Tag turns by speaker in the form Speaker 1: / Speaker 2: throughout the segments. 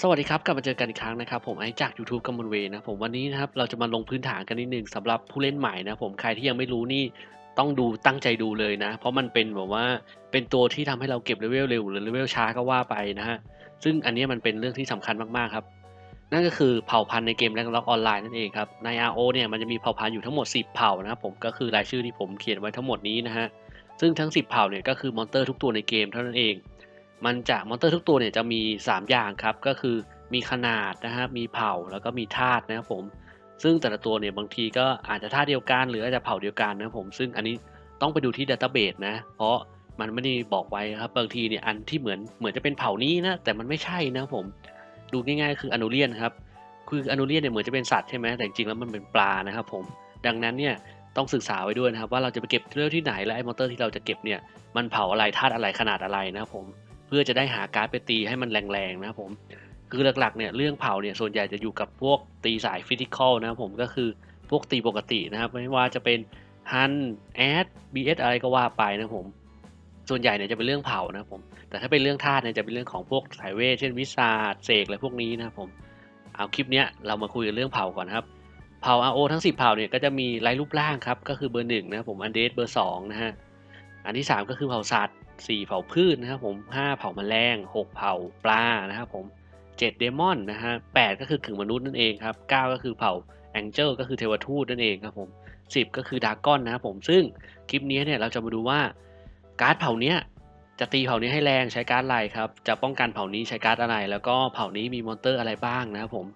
Speaker 1: สวัสดีครับกลับมาเจอกันอีกครั้งนะครับผมไอจาก YouTube กัมมอนเวนะผมวันนี้นะครับเราจะมาลงพื้นฐานกันนิดนึงสำหรับผู้เล่นใหม่นะผมใครที่ยังไม่รู้นี่ต้องดูตั้งใจดูเลยนะ เพราะมันเป็นแบบว่าเป็นตัวที่ทำให้เราเก็บเลเวลเร็วหรือเลเวลช้าก็ว่าไปนะฮะซึ่งอันนี้มันเป็นเรื่องที่สำคัญมากๆครับ นั่นก็คือเผ่าพันธุ์ในเกมแรงล็อกออนไลน์นั่นเองครับใน RO เนี่ยมันจะมีเผ่าพันธุ์อยู่ทั้งหมด 10 เผ่านะครับผมก็คือรายชื่อที่ผมเขียนไว้ทั้งหมดนี้นะฮะซึ่งทั้ง 10 เผ่าเนี่ยก็คือมอนเตอร์ทุกตัวในเกมเท่านั้นเอง มันจะมอนเตอร์ทุกตัวเนี่ยจะมี 3 อย่างครับ ก็คือมีขนาดนะครับมีเผ่าแล้วก็มีธาตุนะครับผม ซึ่งแต่ละตัวเนี่ยบางทีก็อาจจะธาตุเดียวกันหรืออาจจะเผ่าเดียวกันนะครับผมซึ่งอันนี้ต้องไปดูที่ดัตเตอร์เบสนะ เพราะมันไม่ได้บอกไว้ครับบางทีเนี่ยอันที่เหมือนเหมือนจะเป็นเผ่านี้นะแต่มันไม่ใช่นะครับผมดูง่ายๆคืออนูเลียนครับคืออนูเลียนเนี่ยเหมือนจะเป็นสัตว์ใช่ไหมแต่จริงแล้วมันเป็นปลานะครับผมดังนั้นเนี่ยต้องศึกษาไว้ด้วยนะครับว่าเราจะไปเก็บเรื่องที่ไหนและไอ้มอเตอร์ที่เราจะเก็บเนี่ยมันเผาอะไรธาตุอะไรขนาดอะไรนะครับผม เพื่อจะได้หาการ์ดไปตีให้มันแรงๆนะครับผมคือหลักๆเนี่ยเรื่องเผาเนี่ยส่วนใหญ่จะอยู่กับพวกตีสายฟิสิกอลนะครับผมก็คือพวกตีปกตินะครับไม่ว่าจะเป็นฮันแอดบีเอสอะไรก็ว่าไปนะครับผมส่วนใหญ่เนี่ยจะเป็นเรื่องเผานะครับผมแต่ถ้าเป็นเรื่องธาตุเนี่ยจะเป็นเรื่องของพวกสายเวทเช่นวิสาดเสกอะไรพวกนี้นะครับผมเอาคลิปเนี้ยเรามาคุยกันเรื่องเผาก่อนครับเผา RO ทั้ง 10เผาเนี่ยก็จะมีลายรูปร่างครับก็คือเบอร์หนึ่งนะครับผมอันเดสเบอร์สองนะฮะอันที่ 3 ก็คือเผาสัตว์ 4 เผ่าพืชนะครับผม 5 เผ่าแมลง 6 เผ่าปลานะครับผม 7 เดมอนนะฮะ8ก็คือกึ่งมนุษย์นั่นเองครับ 9 ก็คือเผ่าแองเจิลก็คือเทวทูตนั่นเองครับผม 10 ก็คือดากอนนะครับผม ซึ่งคลิปนี้เนี่ยเราจะมาดูว่าการ์ดเผ่าเนี้ยจะตีเผ่านี้ให้แรงใช้การ์ดอะไรครับ จะป้องกันเผ่านี้ใช้การ์ดอะไร แล้วก็เผ่านี้มีมอนเตอร์อะไรบ้างนะครับผม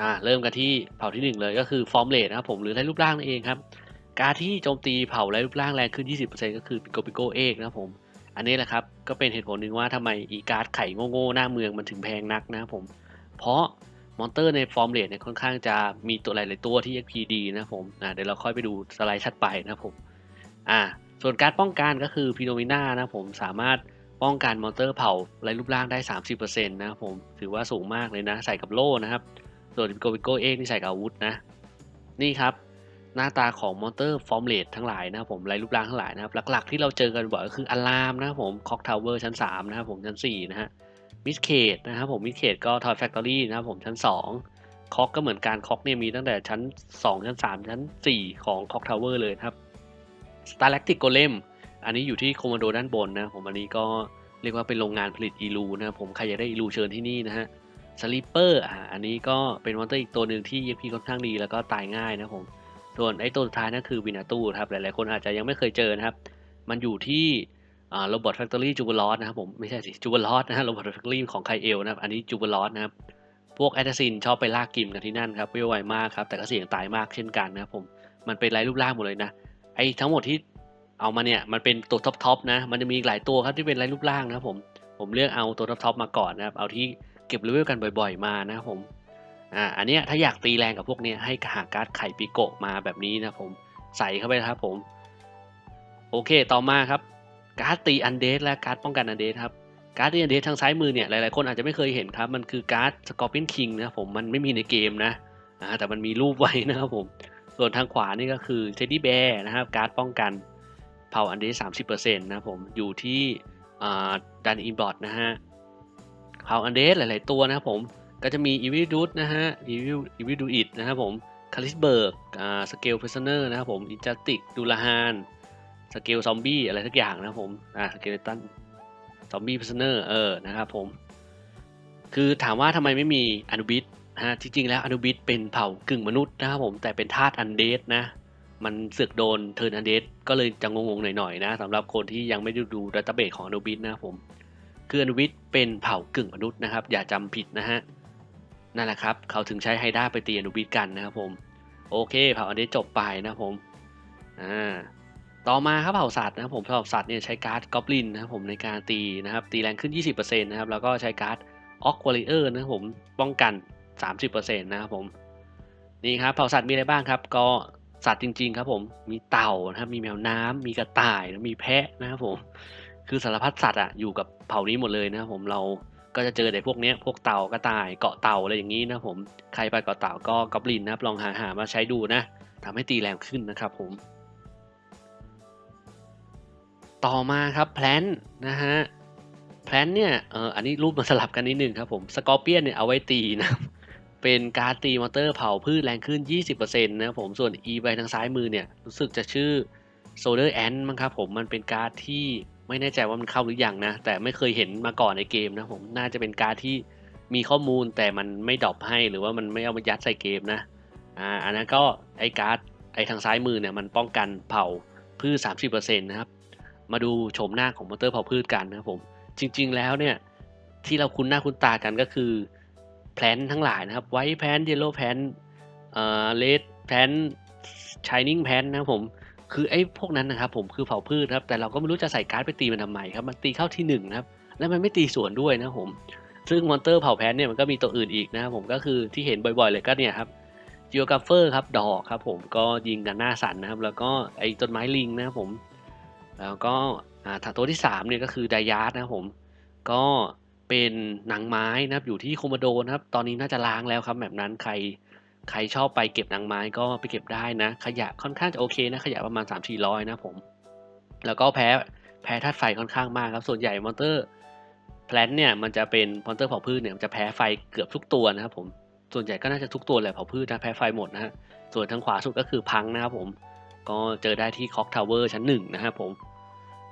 Speaker 1: อ่าเริ่มกันที่เผ่าที่หนึ่งเลยก็คือฟอร์มเลดนะครับผมหรือไรรูปร่างนั่นเองครับ การที่โจมตีเผาและรูปร่างแรงขึ้น 20%ก็คือปิโกปิโกเอกนะผม อันนี้แหละครับ ก็เป็นเหตุผลหนึ่งว่าทำไมอีการ์ดไข่โง่ๆหน้าเมืองมันถึงแพงนักนะผม เพราะมอนเตอร์ในฟอร์มเลดเนี่ยค่อนข้างจะมีตัวหลายๆตัวที่ XP ดีนะผมอ่าเดี๋ยวเราค่อยไปดูสไลด์ชัดไปนะผมอ่าส่วนการป้องกันก็คือพีโนมิน่านะผมสามารถป้องกันมอนเตอร์เผาและรูปร่างได้ 30%นะผมถือว่าสูงมากเลยนะ ใส่กับโล่นะครับ ส่วนปิโกปิโกเอกนี่ใส่กับอาวุธนะ นี่ครับ หน้าตาของมอนเตอร์ฟอร์มเลดทั้งหลายนะครับผมไรรูปร่างทั้งหลายนะครับหลักๆ ที่เราเจอกันบ่อยก็คืออะลามนะครับผมคอกทาวเวอร์ชั้น 3 นะครับผมชั้น 4 นะฮะมิสเคดนะครับผมมิสเคดก็ทอยแฟคทอรี่นะครับผมชั้น 2 คอกก็เหมือนกันคอกเนี่ยมีตั้งแต่ชั้น 2 ชั้น 3 ชั้น 4 ของคอกทาวเวอร์เลยครับสตาร์แลคติกโกเลมอันนี้อยู่ที่โคมาโดด้านบนนะผมอันนี้ก็เรียกว่าเป็นโรงงานผลิตอีลูนะครับผมใครอยากได้อีลูเชิญที่นี่นะฮะสลิปเปอร์อ่าอันนี้ก็เป็นมอนเตอร์อีกตัวหนึ่งที่ EP ค่อนข้างดีแล้วก็ตายง่ายนะผม ส่วนไอ้ตัวสุดท้ายนั่นคือวินาตู้ครับหลายๆคนอาจจะยังไม่เคยเจอนะครับ มันอยู่ที่โรบอทแฟคทอรี่จูเบลอสนะครับผมไม่ใช่สิจูเบลอสนะฮะโรบอทแฟคทอรี่ของไคเอลนะครับ อันนี้จูเบลอสนะครับ พวกแอตซินชอบไปลากกิมกันที่นั่นครับเวลไวมากครับแต่ก็เสี่ยงตายมากเช่นกันนะครับผมมันเป็นลายรูปร่างหมดเลยนะไอ้ทั้งหมดที่เอามาเนี่ยมันเป็นตัวท็อปๆนะ มันจะมีอีกหลายตัวครับที่เป็นลายรูปร่างนะครับผมผมเลือกเอาตัวท็อปๆมาก่อนนะครับเอาที่เก็บเลเวลกันบ่อย ๆมานะครับผม อ่าอันเนี้ยถ้าอยากตีแรงกับพวกเนี้ยให้หาการ์ดไข่ปิโกะมาแบบนี้นะผมใส่เข้าไปครับผม โอเคต่อมาครับ การ์ดตีอันเดสและการ์ดป้องกันอันเดสครับการ์ดตีอันเดสทางซ้ายมือเนี่ยหลายๆคนอาจจะไม่เคยเห็นครับ มันคือการ์ดสกอร์เปียนคิงนะผมมันไม่มีในเกมนะอ่าแต่มันมีรูปไว้นะครับผม ส่วนทางขวานี่ก็คือเทดดี้แบร์นะครับ การ์ดป้องกันเผาอันเดสสามสิบเปอร์เซ็นต์นะผมอยู่ที่อ่าดันอินบอร์ดนะฮะเผาอันเดสหลาย ๆ ตัวนะครับผม ก็จะมีอีวิดูดนะฮะอีวิอีวิดูอิดนะครับผมคาลิสเบิร์กอ่าสเกลเพรสเนอร์นะครับผมอินจัติกดูลาฮานสเกลซอมบี้อะไรทุกอย่างนะครับผมอ่าสเกลตันซอมบี้เพรสเนอร์เออนะครับผม คือถามว่าทำไมไม่มีอนุบิสฮะจริงๆแล้วอนุบิสเป็นเผ่ากึ่งมนุษย์นะครับผมแต่เป็นธาตุอันเดสนะ มันเสือกโดนเทิร์นอันเดสก็เลยจะงงๆหน่อยๆนะสำหรับคนที่ยังไม่ได้ดูดัตเตอร์เบสของอนุบิสนะครับผมคืออนุวิทเป็นเผ่ากึ่งมนุษย์นะครับ อย่าจำผิดนะฮะ นั่นแหละครับ เขาถึงใช้ไฮด้าไปตีอนุวิทกันนะครับผม โอเคเผ่าอันนี้จบไปนะครับผมอ่าต่อมาครับเผ่าสัตว์นะครับผมเผ่าสัตว์เนี่ยใช้การ์ดกอบลินนะครับผมในการตีนะครับตีแรงขึ้น 20%นะครับแล้วก็ใช้การ์ดออกวอลเลอร์นะครับผมป้องกัน 30%นะครับผมนี่ครับเผ่าสัตว์มีอะไรบ้างครับ ก็สัตว์จริง ๆ ครับผมมีเต่านะครับมีแมวน้ำมีกระต่ายมีแพะนะครับผมคือสารพัดสัตว์อะอยู่กับเผ่านี้หมดเลยนะครับผมเรา ก็จะเจอแต่พวกเนี้ยพวกเต่ากระต่ายเกาะเต่าอะไรอย่างนี้นะผมใครไปเกาะเต่าก็กอบลินนะครับลองหาหามาใช้ดูนะทำให้ตีแรงขึ้นนะครับผม ต่อมาครับแพลนนะฮะแพลนเนี่ยเอออันนี้รูปมาสลับกันนิดนึงครับผมสกอร์เปียนเนี่ยเอาไว้ตีนะเป็นการตีมอเตอร์เผาพืชแรงขึ้น 20%นะครับผมส่วน E ไปทางซ้ายมือเนี่ยรู้สึกจะชื่อ Solar Ant มั้งครับผมมันเป็นการ์ดที่ ไม่แน่ใจว่ามันเข้าหรือยังนะ แต่ไม่เคยเห็นมาก่อนในเกมนะผมน่าจะเป็นการ์ดที่มีข้อมูลแต่มันไม่ดรอปให้หรือว่ามันไม่เอามายัดใส่เกมนะอ่าอันนั้นก็ไอการ์ดไอทางซ้ายมือเนี่ยมันป้องกันเผาพืช 30%นะครับ มาดูโฉมหน้าของมอเตอร์เผาพืชกันนะครับผม จริง ๆ แล้วเนี่ยที่เราคุ้นหน้าคุ้นตากันก็คือแพลนทั้งหลายนะครับ ไวท์แพนเยลโล่แพนเอ่อเลดแพนชายนิ่งแพนนะครับผม คือไอ้พวกนั้นนะครับผมคือเผาพืชครับ แต่เราก็ไม่รู้จะใส่การ์ดไปตีมันทำไมครับ มันตีเข้าที่หนึ่งนะครับ แล้วมันไม่ตีสวนด้วยนะผม ซึ่งมอนเตอร์เผาแพนเนี่ยมันก็มีตัวอื่นอีกนะครับผมก็คือที่เห็นบ่อยๆเลยก็เนี่ยครับจิโอกราฟเฟอร์ครับดอกครับผมก็ยิงกันหน้าสันนะครับ แล้วก็ไอ้ต้นไม้ลิงนะครับผม แล้วก็อ่าตัวที่สามเนี่ยก็คือไดยาร์ดนะครับผม ก็เป็นหนังไม้นะครับอยู่ที่โคมโดนะครับ ตอนนี้น่าจะล้างแล้วครับแบบนั้นใคร ใครชอบไปเก็บนังไม้ก็ไปเก็บได้นะ ขยะค่อนข้างจะโอเคนะ ขยะประมาณ 3 4 0 0 นะผม แล้วก็แพ้แพ้ธาตุไฟค่อนข้างมากครับ ส่วนใหญ่มอนเตอร์แพลนเนี่ยมันจะเป็นมอนเตอร์เผาพืชเนี่ยมันจะแพ้ไฟเกือบทุกตัวนะครับผม ส่วนใหญ่ก็น่าจะทุกตัวแหละเผาพืชนะแพ้ไฟหมดนะฮะ ส่วนทางขวาสุดก็คือพังนะครับผม ก็เจอได้ที่คอกทาวเวอร์ชั้นหนึ่งนะครับผม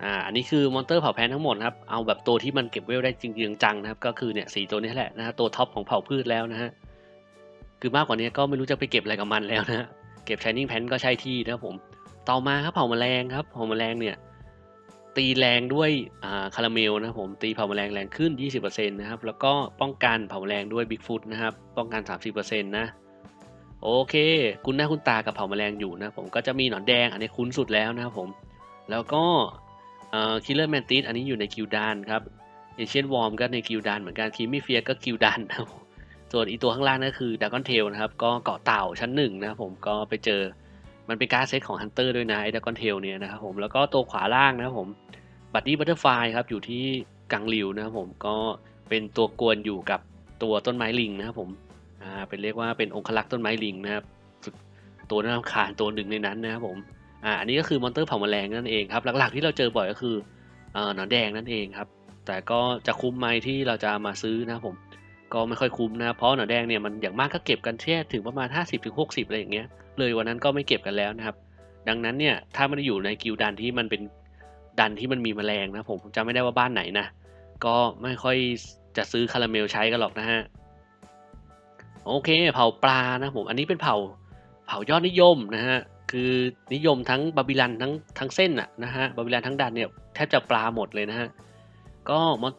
Speaker 1: อ่า อันนี้คือมอนเตอร์เผาแพนทั้งหมดครับ เอาแบบตัวที่มันเก็บเวลได้จริงๆจังนะครับ ก็คือเนี่ยสีตัวนี้แหละนะฮะ ตัวท็อปของเผาพืชแล้วนะฮะ คือมากกว่านี้ก็ไม่รู้จะไปเก็บอะไรกับมันแล้วนะเก็บชายนิ่งแพนก็ใช่ที่นะครับผม ต่อมาครับเผาแมลงครับเผาแมลงเนี่ยตีแรงด้วยคาราเมลนะผมตีเผาแมลงแรงขึ้น 20%นะครับแล้วก็ป้องกันเผาแมลงด้วยบิ๊กฟุตนะครับป้องกัน 30%นะโอเค คุณหน้าคุณตากับเผาแมลงอยู่นะผมก็จะมีหนอนแดงอันนี้คุ้นสุดแล้วนะครับผมแล้วก็คิลเลอร์แมนติสอันนี้อยู่ในกิลดานครับเอเชียนวอร์มก็ในกิลดานเหมือนกันคีมิเฟียก็กิลดานนะครับผม ส่วนอีตัวข้างล่างนั่นคือดากอนเทลนะครับก็เกาะเต่าชั้นหนึ่งนะครับผมก็ไปเจอมันเป็นการดเซตของฮันเตอร์ด้วยนะไอ้ดากอนเทลเนี่ยนะครับผมแล้วก็ตัวขวาล่างนะครับผมบัตตี้บัตเตอร์ไฟครับอยู่ที่กังริวนะครับผมก็เป็นตัวกวนอยู่กับตัวต้นไม้ลิงนะครับผมอ่าเป็นเรียกว่าเป็นองคลักษ์ต้นไม้ลิงนะครับตัวน่ารำคาญตัวหนึ่งในนั้นนะครับผมอ่าอันนี้ก็คือมอนเตอร์เผาแมลงนั่นเองครับหลักๆที่เราเจอบ่อยก็คือเอ่อหนอนแดงนั่นเองครับแต่ก็จะคุ้มไหมที่เราจะมาซื้อนะครับผม ก็ไม่ค่อยคุ้มนะ เพราะหนอนแดงเนี่ยมันอย่างมากก็เก็บกันแค่ถึงประมาณ 50-60ถึง60อะไรอย่างเงี้ย เลยวันนั้นก็ไม่เก็บกันแล้วนะครับ ดังนั้นเนี่ยถ้าไม่ได้อยู่ในกิลดันที่มันเป็นดันที่มันมีแมลงนะผมจำไม่ได้ว่าบ้านไหนนะ ก็ไม่ค่อยจะซื้อคาราเมลใช้กันหรอกนะฮะ โอเค เผาปลานะผม อันนี้เป็นเผาเผายอดนิยมนะฮะ คือนิยมทั้งบาบิลันทั้งทั้งเส้นอะนะฮะบาบิลันทั้งดันเนี่ยแทบจะปลาหมดเลยนะฮะ ก็มด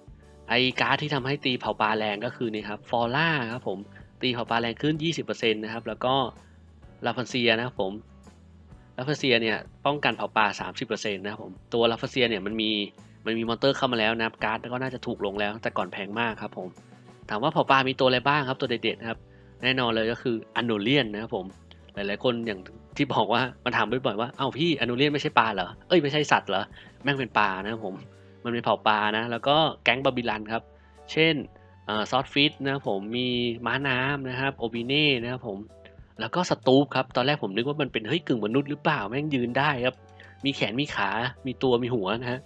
Speaker 1: ไอการ์ดที่ทำให้ตีเผาปลาแรงก็คือนี่ครับฟอร่าครับผมตีเผาปลาแรงขึ้น 20%นะครับแล้วก็ลาฟันเซียนะครับผมลาฟันเซียเนี่ยป้องกันเผาปลา 30%นะครับผมตัวลาฟันเซียเนี่ยมันมีมันมีมอนเตอร์เข้ามาแล้วนะครับการ์ดก็น่าจะถูกลงแล้วแต่ก่อนแพงมากครับผมถามว่าเผาปลามีตัวอะไรบ้างครับตัวเด็ดๆครับแน่นอนเลยก็คืออันโนเลียนนะครับผมหลายๆคนอย่างที่บอกว่ามันถามบ่อยๆว่าเอ้าพี่อนูเลียนไม่ใช่ปลาเหรอ เอ้ยไม่ใช่สัตว์เหรอ แม่งเป็นปลานะครับผม มันเป็นเผ่าปลานะ แล้วก็แก๊งบาบิลันครับ เช่นซอสฟิตนะครับผมมีม้าน้ำนะครับโอบิเน่นะครับผมแล้วก็สตูปครับตอนแรกผมนึกว่ามันเป็นเฮ้ยกึ่งมนุษย์หรือเปล่าแม่งยืนได้ครับ มีแขนมีขา มีตัวมีหัวนะฮะ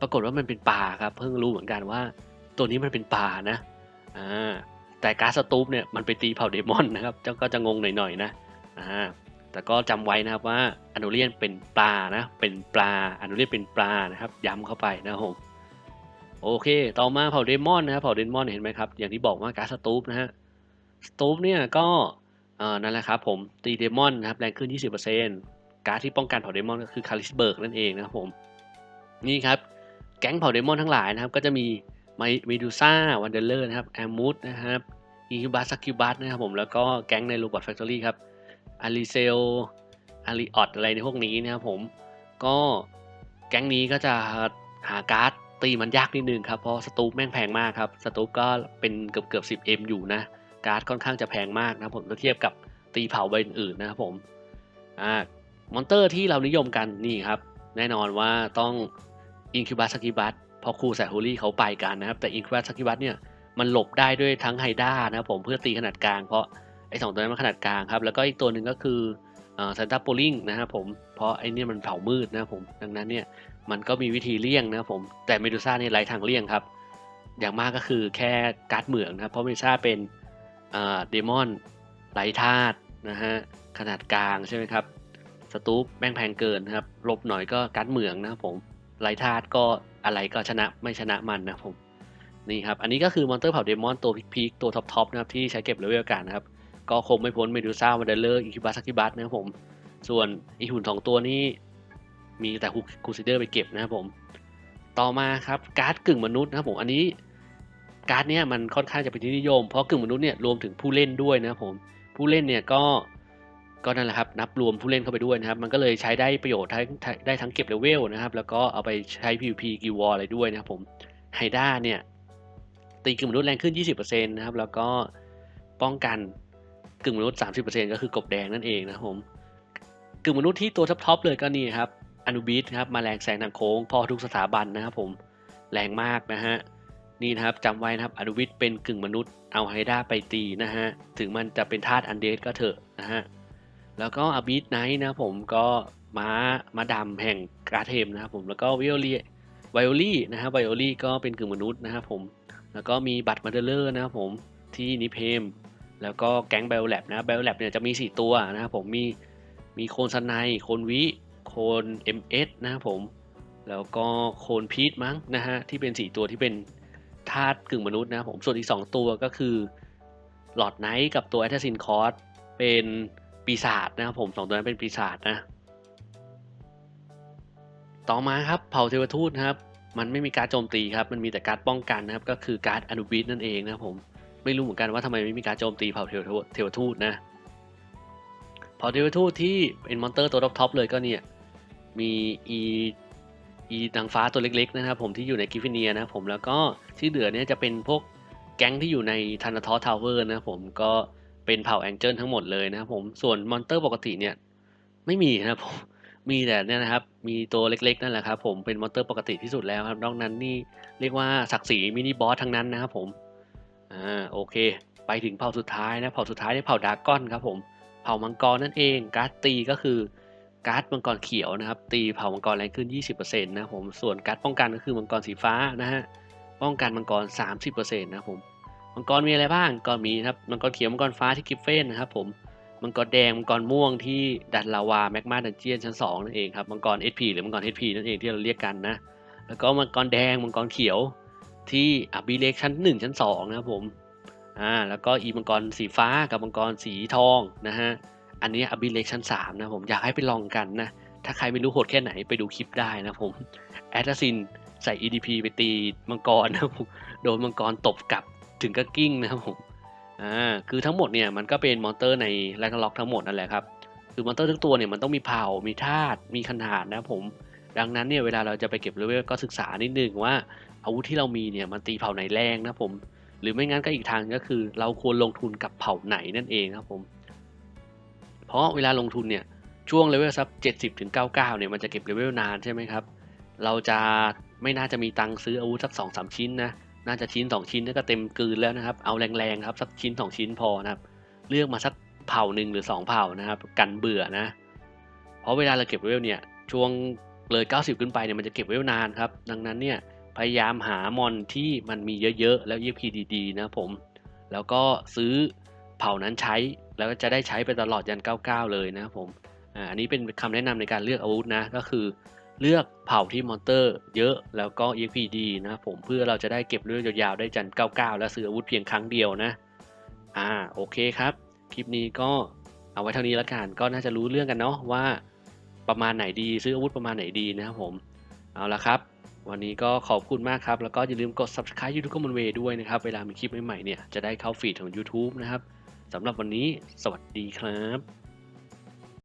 Speaker 1: ปรากฏว่ามันเป็นปลาครับเพิ่งรู้เหมือนกันว่า ตัวนี้มันเป็นปลานะอ่าแต่การสตูปเนี่ยมันไปตีเผ่าเดมอนนะครับเจ้าก็จะงงหน่อยๆนะอ่า แต่ก็จำไว้นะครับว่าอนูเลียนเป็นปลานะ เป็นปลาอนูเลียนเป็นปลานะครับ ย้ำเข้าไปนะครับผมโอเค ต่อมาเผ่าเดมอนนะครับเผ่าเดมอนเห็นไหมครับ อย่างที่บอกว่าการสตูปนะฮะสตูปเนี่ยก็นั่นแหละครับผมตีเดมอนนะครับแรงขึ้น 20%การ์ดที่ป้องกันเผ่าเดมอนก็คือคาริสเบิร์กนั่นเองนะครับผมนี่ครับแก๊งเผ่าเดมอนทั้งหลายนะครับ ก็จะมีไมเมดูซ่าวันเดอร์เลอร์นะครับแอมมูดนะครับอิคิบัสซักคิบัสนะครับผมแล้วก็แก๊งในโรบอทแฟคทอรี่ครับ อาริเซลอาริออตอะไรในพวกนี้นะครับผมก็แก๊งนี้ก็จะหาการ์ดตีมันยากนิดนึงครับ เพราะสตูปแม่งแพงมากครับ สตูปก็เป็นเกือบเกือบ 10M อยู่นะ การ์ดค่อนข้างจะแพงมากนะผมถ้าเทียบกับตีเผาใบอื่นๆนะครับผมอ่ามอนเตอร์ที่เรานิยมกันนี่ครับ แน่นอนว่าต้องอินคิวบัสสกิบัสพอครูแสฮูรี่เขาไปกันนะครับ แต่อินคิวบัสสกิบัสเนี่ยมันหลบได้ด้วยทั้งไฮด้านะครับผมเพื่อตีขนาดกลางเพราะ ไอ้สองตัวนั้นมันขนาดกลางครับ แล้วก็อีกตัวหนึ่งก็คือซันตาโปลิงนะครับผม เพราะไอ้นี่มันเผามืดนะครับผม ดังนั้นเนี่ยมันก็มีวิธีเลี่ยงนะครับผม แต่เมดูซ่าเนี่ยไร้ทางเลี่ยงครับ อย่างมากก็คือแค่การ์ดเหมืองนะครับเพราะเมดูซ่าเป็นเดมอนไร้ธาตุนะฮะขนาดกลางใช่ไหมครับสตูปแม่งแพงเกินนะครับลบหน่อยก็การ์ดเหมืองนะครับผมไร้ธาตุก็อะไรก็ชนะไม่ชนะมันนะครับผมนี่ครับอันนี้ก็คือมอนเตอร์เผาเดมอนตัวพีคตัวท็อปๆนะครับที่ใช้เก็บเลเวลกันนะครับ ก็คงไม่พ้นเมดูซ่าวันเดเลอร์อิคิบัสซักิบัสนะครับผม ส่วนอีหุ่นสองตัวนี้ มีแต่คูซิเดอร์ไปเก็บนะครับผม ต่อมาครับการ์ดกึ่งมนุษย์นะครับผมอันนี้การ์ดเนี้ยมันค่อนข้างจะเป็นที่นิยม เพราะกึ่งมนุษย์เนี่ยรวมถึงผู้เล่นด้วยนะครับผมผู้เล่นเนี่ยก็ก็นั่นแหละครับนับรวมผู้เล่นเข้าไปด้วยนะครับ มันก็เลยใช้ได้ประโยชน์ทั้งได้ทั้งเก็บเลเวลนะครับ แล้วก็เอาไปใช้ PVP กิวอลอะไรด้วยนะครับผมไฮด้าเนี่ยตีกึ่งมนุษย์แรงขึ้น 20%นะครับ แล้วก็ป้องกัน กึ่งมนุษย์ 30%ก็คือกบแดงนั่นเองนะครับผมกึ่งมนุษย์ที่ตัวท็อปๆเลยก็นี่ครับอนุบิสครับมาแรงแสงทางโค้งพอทุกสถาบันนะครับผมแรงมากนะฮะนี่นะครับจำไว้นะครับอนุบิสเป็นกึ่งมนุษย์เอาไฮด้าไปตีนะฮะถึงมันจะเป็นธาตุอันเดสก็เถอะนะฮะแล้วก็อบิสไนท์นะครับผมก็ม้ามาดำแห่งกาเทมนะครับผมแล้วก็วิโอลีไวโอลี่นะครับไวโอลี่ก็เป็นกึ่งมนุษย์นะครับผมแล้วก็มีบัตมาเดเลอร์นะครับผมที่นิเพม แล้วก็แก๊งไบโอแลบนะไบโอแลบเนี่ยจะมี 4 ตัวนะครับผมมีมีโคนสไนโคนวิโคน MS นะครับผมแล้วก็โคนพีทมั้งนะฮะที่เป็น 4 ตัวที่เป็นธาตุกึ่งมนุษย์นะครับผมส่วนอีก 2 ตัวก็คือหลอดไนท์กับตัวแอตซินคอร์สเป็นปีศาจนะครับผมสองตัวนั้นเป็นปีศาจนะ ต่อมาครับเผ่าเทวทูตนะครับ มันไม่มีการโจมตีครับ มันมีแต่การป้องกันนะครับ ก็คือการอนุบิสนั่นเองนะครับผม ไม่รู้เหมือนกันว่าทำไมไม่มีการโจมตีเผ่าเทวทูตเทวทูตนะเผ่าเทวทูตที่เป็นมอนเตอร์ตัวท็อปเลยก็เนี่ยมีอีอีนางฟ้าตัวเล็ก ๆ นะครับ ผมที่อยู่ในกิฟฟิเนียนะผมแล้วก็ที่เหลือเนี่ยจะเป็นพวกแก๊งที่อยู่ในทานทอทาวเวอร์นะผมก็เป็นเผ่าแองเจิลทั้งหมดเลยนะครับผมส่วนมอนเตอร์ปกติเนี่ยไม่มีนะครับผมมีแต่เนี่ยนะครับมีตัวเล็กๆนั่นแหละครับผมเป็นมอนเตอร์ปกติที่สุดแล้วครับนอกนั้นนี่เรียกว่าศักดิ์ศรีมินิบอสทั้งนั้นนะครับผม อ่าโอเค ไปถึงเผ่าสุดท้ายนะเผ่าสุดท้ายในเผ่าดากอนครับผมเผ่ามังกรนั่นเองการ์ดตีก็คือการ์ดมังกรเขียวนะครับ ตีเผ่ามังกรแรงขึ้น 20%นะครับผมส่วนการ์ดป้องกันก็คือมังกรสีฟ้านะฮะป้องกันมังกร 30%นะครับผมมังกรมีอะไรบ้างก็มีครับมังกรเขียวมังกรฟ้าที่กิฟเฟนนะครับผมมังกรแดงมังกรม่วงที่ดันลาวาแมกมาดันเจียนชั้น2นั่นเองครับมังกร SP หรือมังกร HP นั่นเองที่เราเรียกกันนะแล้วก็มังกรแดงมังกรเขียว ที่อบิเล็กชั้น 1 ชั้น 2 นะครับผมอ่าแล้วก็อีมังกรสีฟ้ากับมังกรสีทองนะฮะอันนี้อบิเล็กชั้น 3 นะผมอยากให้ไปลองกันนะ ถ้าใครไม่รู้โหดแค่ไหนไปดูคลิปได้นะผมแอตซินใส่ EDP ไปตีมังกรนะผมโดนมังกรตบกลับถึงก็กิ้งนะครับผมอ่าคือทั้งหมดเนี่ยมันก็เป็นมอนเตอร์ในแลกล็อกทั้งหมดนั่นแหละครับ คือมอนเตอร์ทุกตัวเนี่ยมันต้องมีเผ่ามีธาตุมีขนาดนะผม ดังนั้นเนี่ยเวลาเราจะไปเก็บเลเวลก็ศึกษานิดนึงว่าอาวุธที่เรามีเนี่ยมันตีเผ่าไหนแรงนะผม หรือไม่งั้นก็อีกทางก็คือ เราควรลงทุนกับเผ่าไหนนั่นเองครับผม เพราะเวลาลงทุนเนี่ยช่วงเลเวลสักเจ็ดสิบถึงเก้าเก้าเนี่ยมันจะเก็บเลเวลนานใช่ไหมครับ เราจะไม่น่าจะมีตังค์ซื้ออาวุธสักสองสามชิ้นนะน่าจะชิ้นสองชิ้นก็เต็มกืนแล้วนะครับ เอาแรงๆครับสักชิ้นสองชิ้นพอนะครับ เลือกมาสักเผ่าหนึ่งหรือสองเผ่านะครับ กันเบื่อนะ เพราะเวลาเราเก็บเลเวลเนี่ยช่วง เลย 90 ขึ้นไปเนี่ยมันจะเก็บไว้นานครับ ดังนั้นเนี่ยพยายามหามอนที่มันมีเยอะๆ แล้ว EXP ดีๆ นะผม แล้วก็ซื้อเผ่านั้นใช้ แล้วก็จะได้ใช้ไปตลอดยัน 99 เลยนะผมอันนี้เป็นคำแนะนำในการเลือกอาวุธนะ ก็คือเลือกเผ่าที่มอนเตอร์เยอะแล้วก็ EXP ดีนะผมเพื่อเราจะได้เก็บเรื่องยาวๆ ได้จัน 99 แล้วซื้ออาวุธเพียงครั้งเดียวนะ อ่าโอเคครับ คลิปนี้ก็เอาไว้เท่านี้แล้วกัน ก็น่าจะรู้เรื่องกันเนาะว่า ประมาณไหนดี ซื้ออาวุธประมาณไหนดีนะครับผมเอาละครับ วันนี้ก็ขอบคุณมากครับ แล้วก็อย่าลืมกด subscribe YouTube Common Way ด้วยนะครับ เวลามีคลิปใหม่ๆเนี่ยจะได้เข้าฟีดของ YouTube นะครับสำหรับวันนี้สวัสดีครับ